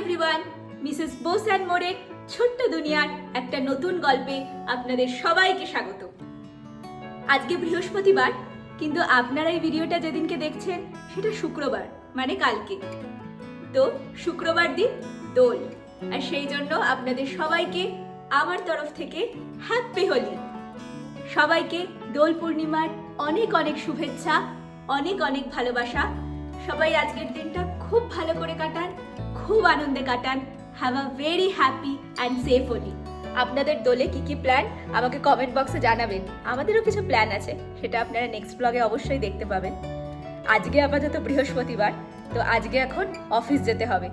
Everyone Mrs Bose and মোরের ছোট্ট দুনিয়ার একটা নতুন গল্পে আপনাদের সবাইকে স্বাগত। আজকে বৃহস্পতিবার, কিন্তু আপনারা এই ভিডিওটা যেদিনকে দেখছেন, সেটা শুক্রবার মানে কালকে। তো শুক্রবার দিন দোল। আর সেই জন্য আপনাদের সবাইকে আমার তরফ থেকে হ্যাপি হোলি সবাইকে দোল পূর্ণিমার অনেক অনেক শুভেচ্ছা, অনেক অনেক ভালোবাসা। সবাই আজকের দিনটা খুব ভালো করে কাটান। খুব আনন্দে কাটান। Have a very happy and safe Holi আপনাদের দোলে কি কি প্ল্যান আমাকে কমেন্ট বক্সে জানাবেন। আমাদেরও কিছু প্ল্যান আছে, সেটা আপনারা নেক্সট ব্লগে অবশ্যই দেখতে পাবেন। আজকে আপাতত বৃহস্পতিবার, তো আজকে এখন অফিস যেতে হবে।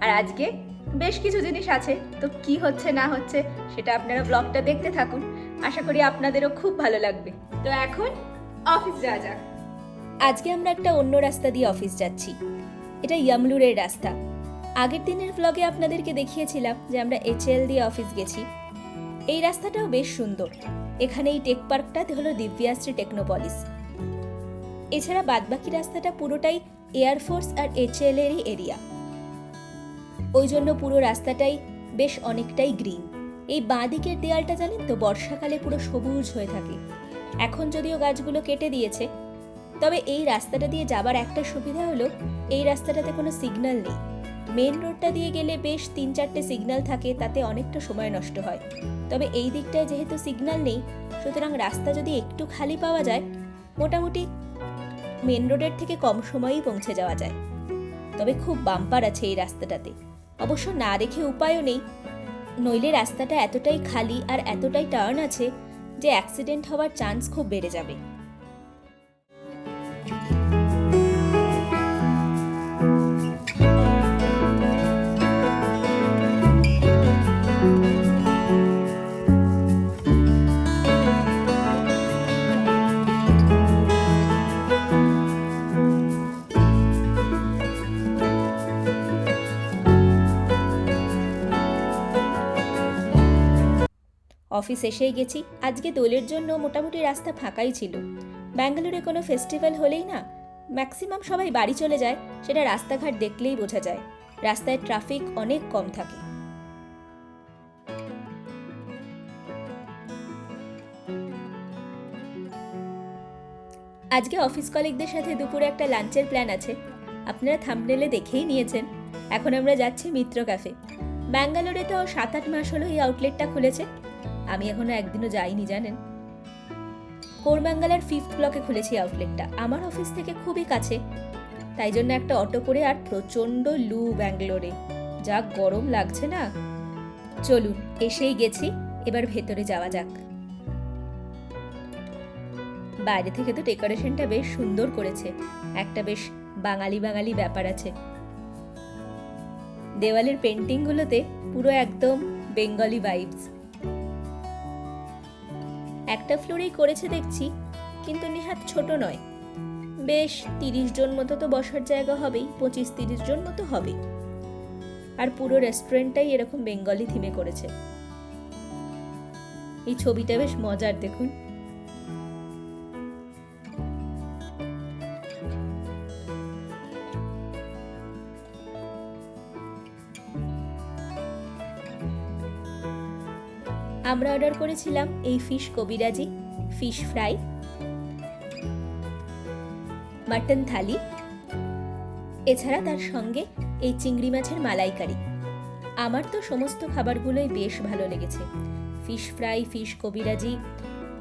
আর আজকে বেশ কিছু জিনিস আছে, তো কি হচ্ছে, না হচ্ছে, সেটা আপনারা ব্লগটা দেখতে থাকুন। আশা করি আপনাদেরও খুব ভালো লাগবে। তো এখন অফিস যাওয়া যাক। আজকে আমরা একটা অন্য রাস্তা দিয়ে অফিস যাচ্ছি। এটা ইয়ামলুরের রাস্তা। আগের দিনের ব্লগে আপনাদেরকে দেখিয়েছিলাম যে আমরা এইচএল দিয়ে অফিস গেছি। এই রাস্তাটাও বেশ সুন্দর। এখানে এই টেক পার্কটা হলো দিব্যাশ্রী টেকনোপলিস এছাড়া বাদবাকি রাস্তাটা পুরোটাই এয়ারফোর্স আর এইচএল এরই এরিয়া ওই জন্য পুরো রাস্তাটাই বেশ অনেকটাই গ্রিন এই বাঁ দিকের দেয়ালটা জানেন তো, বর্ষাকালে পুরো সবুজ হয়ে থাকে। এখন যদিও গাছগুলো কেটে দিয়েছে, তবে এই রাস্তাটা দিয়ে যাবার একটা সুবিধা হলো, এই রাস্তাটাতে কোনো সিগন্যাল নেই। মেন রোডটা দিয়ে গেলে বেশ তিন চারটে সিগন্যাল থাকে, তাতে অনেকটা সময় নষ্ট হয়। তবে এই দিকটায় যেহেতু সিগন্যাল নেই, সুতরাং রাস্তা যদি একটু খালি পাওয়া যায়, মোটামুটি মেন রোডের থেকে কম সময়েই পৌঁছে যাওয়া যায়। তবে খুব বাম্পার আছে এই রাস্তাটাতে। অবশ্য না দেখে উপায়ও নেই। নইলে রাস্তাটা এতটাই খালি আর এতটাই টার্ন আছে যে অ্যাক্সিডেন্ট হওয়ার চান্স খুব বেড়ে যাবে। অফিস এসেই গেছি। আজকে দোলের জন্য মোটামুটি রাস্তা ফাঁকাই ছিল। ব্যাঙ্গালোরে কোনো ফেস্টিভ্যাল হলেই না, ম্যাক্সিমাম সবাই বাড়ি চলে যায়, সেটা রাস্তাঘাট দেখলেই বোঝা যায়। রাস্তায় ট্রাফিক অনেক কম থাকে। আজকে অফিস কলিগদের সাথে দুপুরে একটা লাঞ্চের প্ল্যান আছে। আপনারা থাম্বনেলে দেখেই নিয়েছেন। এখন আমরা যাচ্ছি মিত্র ক্যাফে। ব্যাঙ্গালোরে তো সাত আট মাস হলো এই আউটলেটটা খুলেছে। আমি এখনও একদিনও যাইনি, জানেন? কোরবাঙ্গালার ফিফথ ব্লকে খুলেছি আউটলেটটা আমার অফিস থেকে খুবই কাছে। তাই জন্য একটা অটো করে আর প্রচণ্ড লু ব্যাঙ্গালোরে। যা গরম লাগছে না? চলুন, এসেই গেছি। এবার ভেতরে যাওয়া যাক। বাইরে থেকে তো ডেকোরেশনটা বেশ সুন্দর করেছে। একটা বেশ বাঙালি বাঙালি ব্যাপার আছে। দেওয়ালের পেন্টিংগুলোতে পুরো একদম বেঙ্গলি ভাইবস একটা ফ্লোরেই করেছে দেখছি, কিন্তু নেহাত ছোট নয়। বেশ, তিরিশ জন মতো তো বসার জায়গা হবেই, পঁচিশ তিরিশ জন মতো হবে। আর পুরো রেস্টুরেন্টটাই এরকম বেঙ্গলি থিমে করেছে। এই ছবিটা বেশ মজার, দেখুন। আমরা অর্ডার করেছিলাম এই ফিশ কবিরাজি ফিশ ফ্রাই মাটন থালি এছাড়া তার সঙ্গে এই চিংড়ি মাছের মালাইকারি। আমার তো সমস্ত খাবারগুলোই বেশ ভালো লেগেছে। ফিশ ফ্রাই ফিশ কবিরাজি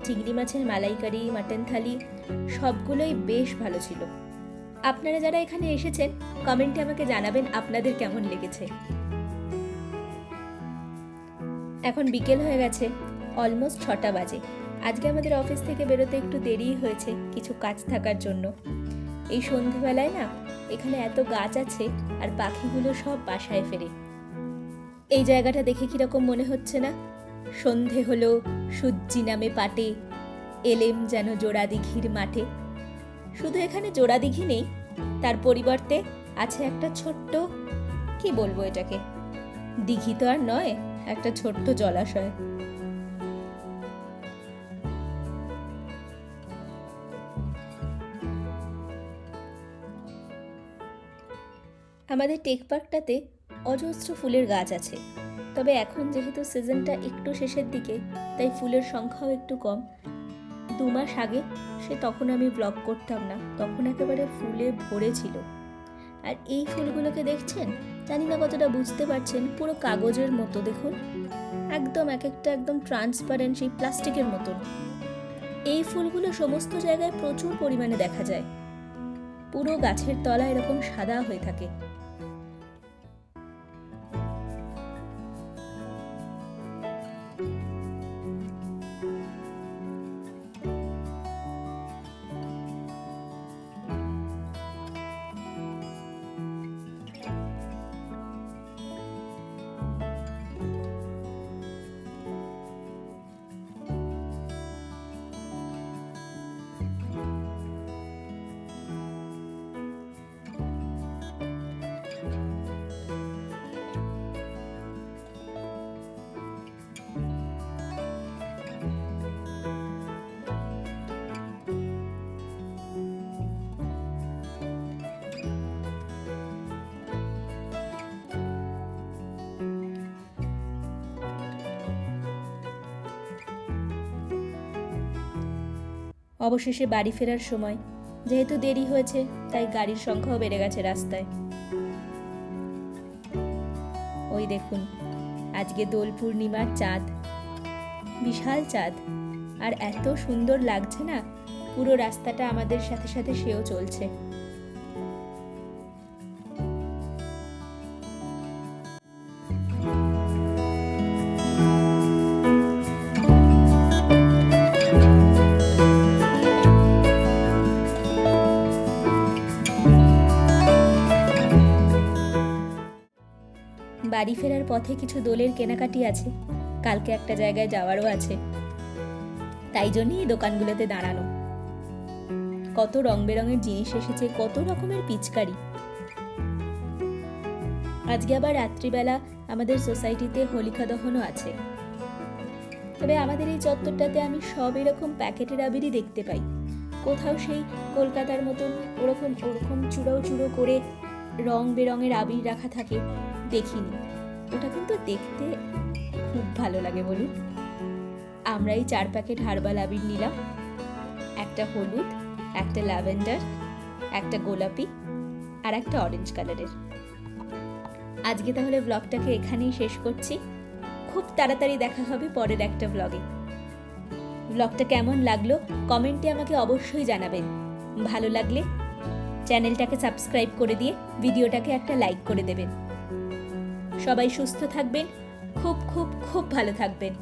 চিংড়ি মাছের মালাইকারি মাটন থালি সবগুলোই বেশ ভালো ছিল। আপনারা যারা এখানে এসেছেন কমেন্টে আমাকে জানাবেন আপনাদের কেমন লেগেছে। এখন বিকেল হয়ে গেছে অলমোস্ট ছটা বাজে। আজকে আমাদের অফিস থেকে বেরোতে একটু দেরিই হয়েছে, কিছু কাজ থাকার জন্য। এই সন্ধেবেলায় না, এখানে এত গাছ আছে, আর পাখিগুলো সব বাসায় ফেরে। এই জায়গাটা দেখে কীরকম মনে হচ্ছে না? সন্ধে হলো, সূর্যি নামে পাটে, এলেম যেন জোড়া দিঘির মাঠে। শুধু এখানে জোড়া দিঘি নেই, তার পরিবর্তে আছে একটা ছোট্ট, কি বলব এটাকে? দিঘি তো আর নয় একটা ছোট্ট জলাশয়। আমাদের টেক পার্কটাতে অজস্র ফুলের গাছ আছে। তবে এখন যেহেতু সিজনটা একটু শেষের দিকে, তাই ফুলের সংখ্যাও একটু কম। দু মাস আগে সে তখন আমি ব্লগ করতাম না, তখন একেবারে ফুলে ভরে ছিল। আর এই ফুলগুলোকে দেখছেন? জানি না কতটা বুঝতে পারছেন, পুরো কাগজের মতো দেখুন। একদম এক একটা একদম ট্রান্সপারেন্ট সেই প্লাস্টিকের মতন এই ফুলগুলো সমস্ত জায়গায় প্রচুর পরিমাণে দেখা যায়। পুরো গাছের তলা এরকম সাদা হয়ে থাকে। অবশেষে বাড়ি ফেরার সময়। যেহেতু দেরি হয়েছে, তাই গাড়ির সংখ্যাও বেড়ে গেছে রাস্তায়। ওই দেখুন, আজকে দোল পূর্ণিমার চাঁদ। বিশাল চাঁদ। আর এত সুন্দর লাগছে না, পুরো রাস্তাটা আমাদের সাথে সাথে সেও চলছে। বাড়ি ফেরার পথে কিছু দোলের কেনাকাটি আছে। কালকে একটা জায়গায় যাওয়ারও আছে। তাই জন্যই এই দোকানগুলোতে দাঁড়ানো কত রং বেরঙের জিনিস এসেছে, কত রকমের পিচকারি। আজকে আবার রাত্রিবেলা আমাদের সোসাইটিতে হোলিকা দহনও আছে। তবে আমাদের এই চত্বরটাতে আমি সব এরকম প্যাকেটের আবিরই দেখতে পাই। কোথাও সেই কলকাতার মতন ওরকম ওরকম চূড়ো চূড়ো করে রং বেরঙের আবির রাখা থাকে, দেখিনি। ওটা কিন্তু দেখতে খুব ভালো লাগে বলুন। আমরা এই চার প্যাকেট হার্বাল আবির নিলাম। একটা হলুদ, একটা ল্যাভেন্ডার, একটা গোলাপি আর একটা অরেঞ্জ কালারের। আজকে তাহলে ব্লগটাকে এখানেই শেষ করছি। খুব তাড়াতাড়ি দেখা হবে পরের একটা ব্লগে ব্লগটা কেমন লাগল কমেন্টে আমাকে অবশ্যই জানাবেন। ভালো লাগলে চ্যানেলটাকে সাবস্ক্রাইব করে দিয়ে ভিডিওটাকে একটা লাইক করে দেবেন। সবাই সুস্থ থাকবেন খুব খুব খুব ভালো থাকবেন।